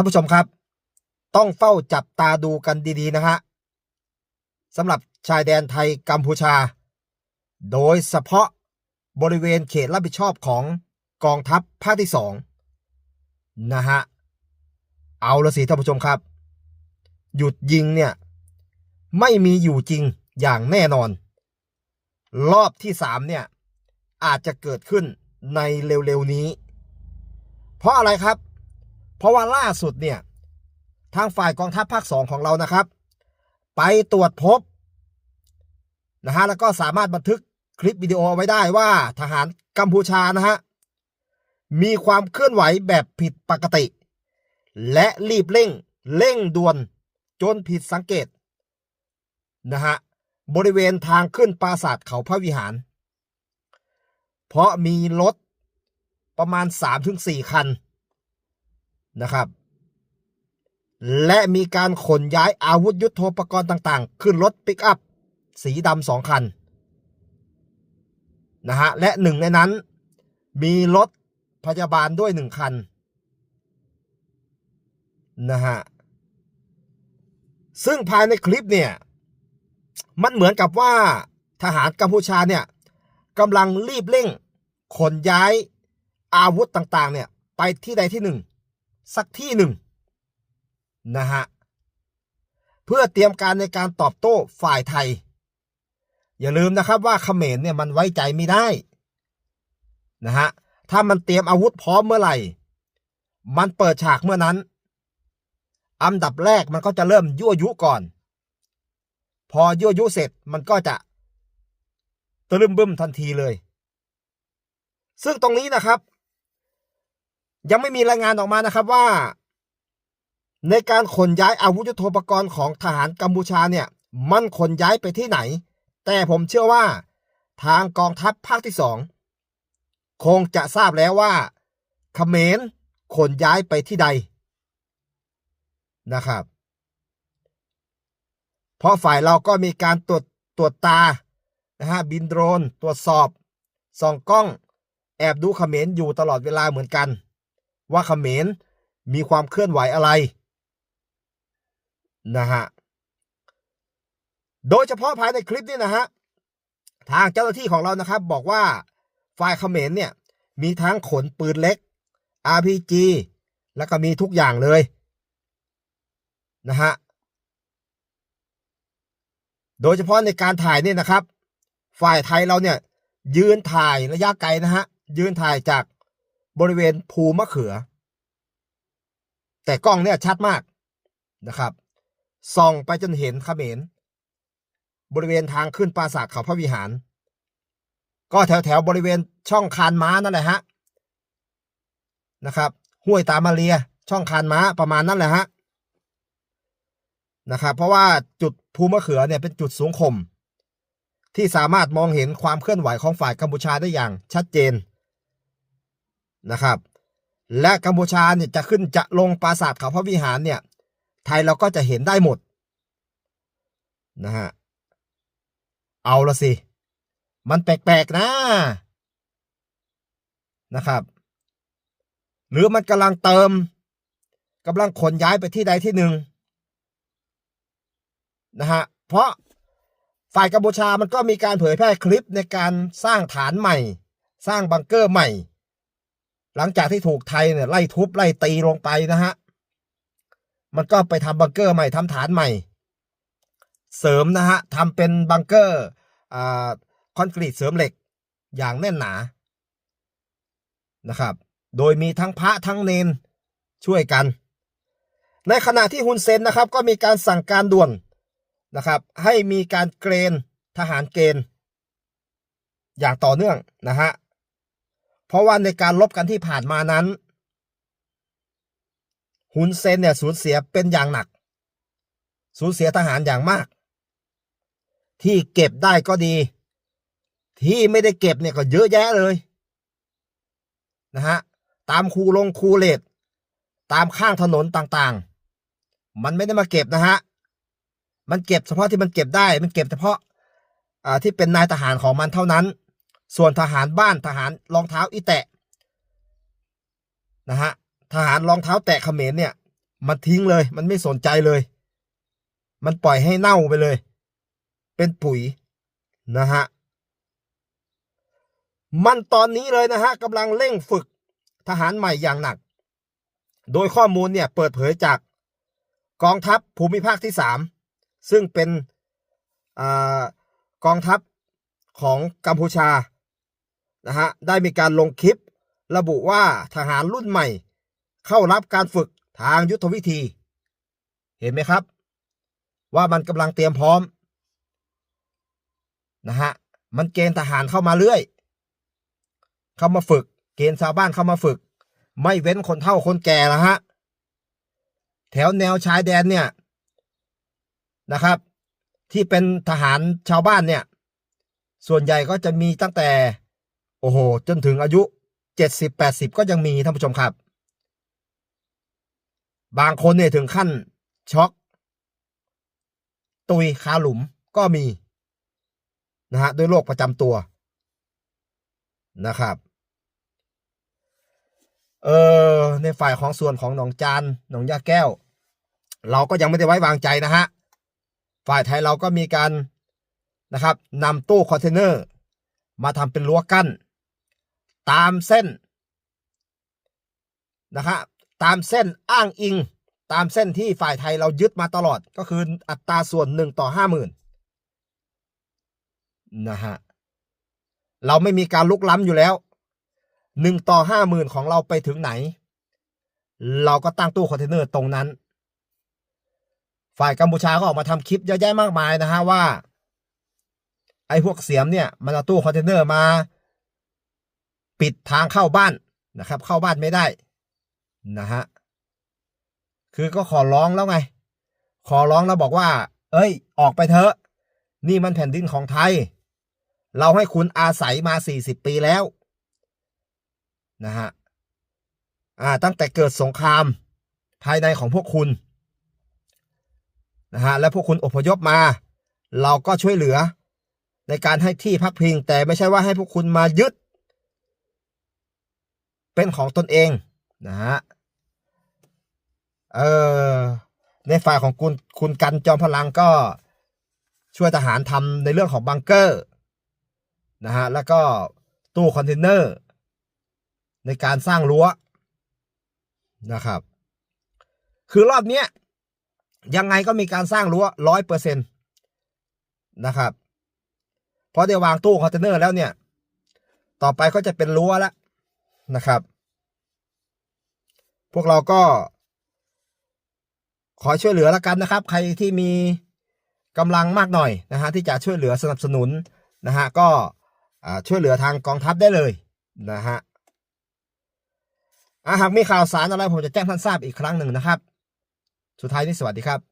านผู้ชมครับ ต้องเฝ้าจับตาดูกันดีๆนะฮะสำหรับชายแดนไทยกัมพูชา โดยเฉพาะบริเวณเขตรับผิดชอบของกองทัพภาคที่สองนะฮะ เอาละสิท่านผู้ชมครับ หยุดยิงเนี่ย ไม่มีอยู่จริงอย่างแน่นอน รอบที่สามเนี่ย อาจจะเกิดขึ้นในเร็วๆนี้ เพราะอะไรครับ เพราะว่าล่าสุดเนี่ยทางฝ่ายกองทัพภาคสองของเรานะครับ ไปตรวจพบนะฮะแล้วก็สามารถบันทึกคลิปวิดีโอเอาไว้ได้ว่าทหารกัมพูชานะฮะมีความเคลื่อนไหวแบบผิดปกติ และรีบเร่งเร่งด่วนจนผิดสังเกตนะฮะบริเวณทางขึ้นปราสาทเขาพระวิหาร เพราะมีรถประมาณ 3-4 คัน นะครับ และมีการขนย้ายอาวุธยุโทโธปกรณ์ต่างๆ ขึ้นรถปิกอัพสีดำสองคันนะฮะและหนึ่งในนั้น มีรถพยาบาลด้วยหนึ่งคันนะฮะซึ่งภายในคลิปเนี่ยมันเหมือนกับว่าทหารกัมพูชาเนี่ยกำลังรีบเร่งขนย้ายอาวุธต่างๆเนี่ยไปที่ใดที่หนึ่ง สักที่หนึ่งนะฮะเพื่อเตรียมการในการตอบโต้ฝ่ายไทย อย่าลืมนะครับว่าเขมรเนี่ยมันไว้ใจไม่ได้นะฮะถ้ามันเตรียมอาวุธพร้อมเมื่อไหร่ มันเปิดฉากเมื่อนั้น อันดับแรกมันก็จะเริ่มยั่วยุก่อน พอยั่วยุเสร็จมันก็จะตะลึมบึ้มทันทีเลย ซึ่งตรงนี้นะครับ ยังไม่มีรายงานออกมานะครับว่า ในการขนย้ายอาวุธยุทโธปกรณ์ของทหารกัมพูชาเนี่ย มันขนย้ายไปที่ไหน แต่ผมเชื่อว่า ทางกองทัพภาคที่สองคงจะทราบแล้วว่าเขมรขนย้ายไปที่ใดนะครับ เพราะฝ่ายเราก็มีการตรวจตรวจตานะฮะบินโดรนตรวจสอบส่องกล้อง แอบดูเขมรอยู่ตลอดเวลาเหมือนกัน ว่าเขมรมีความเคลื่อนไหวอะไรนะฮะโดยเฉพาะภายในคลิปนี้นะฮะทางเจ้าหน้าที่ของเรานะครับบอกว่าฝ่ายเขมรเนี่ยมีทั้งขนปืนเล็ก RPG แล้วก็มีทุกอย่างเลยนะฮะโดยเฉพาะในการถ่ายเนี่ยนะครับ ฝ่ายไทยเราเนี่ยยืนถ่ายระยะไกลนะฮะยืนถ่ายจาก บริเวณภูมะเขือ แต่กล้องเนี่ยชัดมากนะครับส่องไปจนเห็นเขมรบริเวณทางขึ้นปราสาทเขาพระวิหาร ก็แถวแถวบริเวณช่องคานม้านั่นแหละฮะนะครับห้วยตามาเรียช่องคานม้าประมาณนั้นแหละฮะนะครับเพราะว่าจุดภูมะเขือเนี่ยเป็นจุดสูงขมที่สามารถมองเห็นความเคลื่อนไหวของฝ่ายกัมพูชาได้อย่างชัดเจน นะครับ และกัมพูชาเนี่ยจะขึ้นจะลงปราสาทเขาพระวิหารเนี่ยไทยเราก็จะเห็นได้หมดนะฮะเอาละสิ มันแปลกๆนะนะครับ หรือมันกำลังเติมกำลังขนย้ายไปที่ใดที่หนึ่งนะฮะเพราะฝ่ายกัมพูชามันก็มีการเผยแพร่คลิปในการสร้างฐานใหม่ สร้างบังเกอร์ใหม่ หลังจากที่ถูกไทยเนี่ยไล่ทุบไล่ตีลงไปนะฮะ มันก็ไปทำบังเกอร์ใหม่ทำฐานใหม่ เสริมนะฮะทำเป็นบังเกอร์อ่าคอนกรีตเสริมเหล็กอย่างแน่นหนา นะครับ โดยมีทั้งพระทั้งเนนช่วยกัน ในขณะที่ฮุนเซนนะครับ ก็มีการสั่งการด่วนนะครับ ให้มีการเกณฑ์ทหารเกณฑ์อย่างต่อเนื่องนะฮะ เพราะว่าในการลบกันที่ผ่านมานั้นฮุนเซนเนี่ยสูญเสียเป็นอย่างหนัก สูญเสียทหารอย่างมาก ที่เก็บได้ก็ดี ที่ไม่ได้เก็บเนี่ยก็เยอะแยะเลยนะฮะตามคูลงคูเลตตามข้างถนนต่างๆ มันไม่ได้มาเก็บนะฮะ มันเก็บเฉพาะที่มันเก็บได้ มันเก็บเฉพาะอ่าที่เป็นนายทหารของมันเท่านั้น ส่วนทหารบ้านทหารรองเท้าอีแตะนะฮะทหารรองเท้าแตะเขมรเนี่ย มันทิ้งเลย มันไม่สนใจเลย มันปล่อยให้เน่าไปเลย เป็นปุ๋ยนะฮะมันตอนนี้เลยนะฮะกำลังเร่งฝึกทหารใหม่อย่างหนัก โดยข้อมูลเนี่ยเปิดเผยจากกองทัพภูมิภาคที่สามซึ่งเป็นอกองทัพของกัมพูชา นะฮะได้มีการลงคลิป ระบุว่าทหารรุ่นใหม่ เข้ารับการฝึกทางยุทธวิธี เห็นไหมครับ ว่ามันกำลังเตรียมพร้อมนะฮะมันเกณฑ์ทหารเข้ามาเรื่อย เข้ามาฝึก เกณฑ์ชาวบ้านเข้ามาฝึก ไม่เว้นคนเฒ่าคนแก่นะฮะแถวแนวชายแดนเนี่ยนะครับ ที่เป็นทหารชาวบ้านเนี่ย ส่วนใหญ่ก็จะมีตั้งแต่ โอ้โห จนถึงอายุเจ็ดสิบแปดสิบก็ยังมีท่านผู้ชมครับ บางคนเนี่ยถึงขั้นช็อกตุยคาหลุมก็มีนะฮะด้วยโรคประจำตัวนะครับ เออในฝ่ายของส่วนของหนองจานหนองยาแก้ว เราก็ยังไม่ได้ไว้วางใจนะฮะ ฝ่ายไทยเราก็มีการนะครับนำตู้คอนเทนเนอร์ มาทำเป็นรั้วกั้น ตามเส้นนะฮะตามเส้นอ้างอิง ตามเส้นที่ฝ่ายไทยเรายึดมาตลอดก็คืออัตราส่วนหนึ่งต่อห้าหมื่นนะฮะเราไม่มีการลุกล้ำอยู่แล้วหนึ่งต่อห้าหมื่นของเราไปถึงไหน เราก็ตั้งตู้คอนเทนเนอร์ตรงนั้น ฝ่ายกัมพูชาก็ออกมาทำคลิปเยอะแยะมากมายนะฮะว่า ไอ้พวกเสียมเนี่ยมันเอาตู้คอนเทนเนอร์มา ปิดทางเข้าบ้านนะครับ เข้าบ้านไม่ได้นะฮะคือก็ขอร้องแล้วไง ขอร้องแล้วบอกว่า เอ้ย ออกไปเถอะ นี่มันแผ่นดินของไทย เราให้คุณอาศัยมาสี่สิบปีแล้วนะฮะอ่าตั้งแต่เกิดสงครามภายในของพวกคุณนะฮะและพวกคุณอพยพมา เราก็ช่วยเหลือ ในการให้ที่พักพิงแต่ไม่ใช่ว่าให้พวกคุณมายึด เป็นของตนเองนะฮะเออในฝ่ายของคุณคุณกันจอมพลังก็ช่วยทหารทำในเรื่องของบังเกอร์นะฮะแล้วก็ตู้คอนเทนเนอร์ในการสร้างรั้วนะครับ คือรอบเนี้ยยังไงก็มีการสร้างรั้วร้อยเปอร์เซ็นต์นะครับพราะได้วางตู้คอนเทนเนอร์แล้วเนี่ย ต่อไปก็จะเป็นรั้วแล้ว นะครับ พวกเราก็ ขอช่วยเหลือแล้วกันนะครับ ใครที่มีกำลังมากหน่อยนะฮะที่จะช่วยเหลือสนับสนุนนะฮะก็ช่วยเหลือทางกองทัพได้เลยนะฮะหากมีข่าวสารอะไรผมจะแจ้งท่านทราบอีกครั้งหนึ่งนะครับ สุดท้ายนี้สวัสดีครับ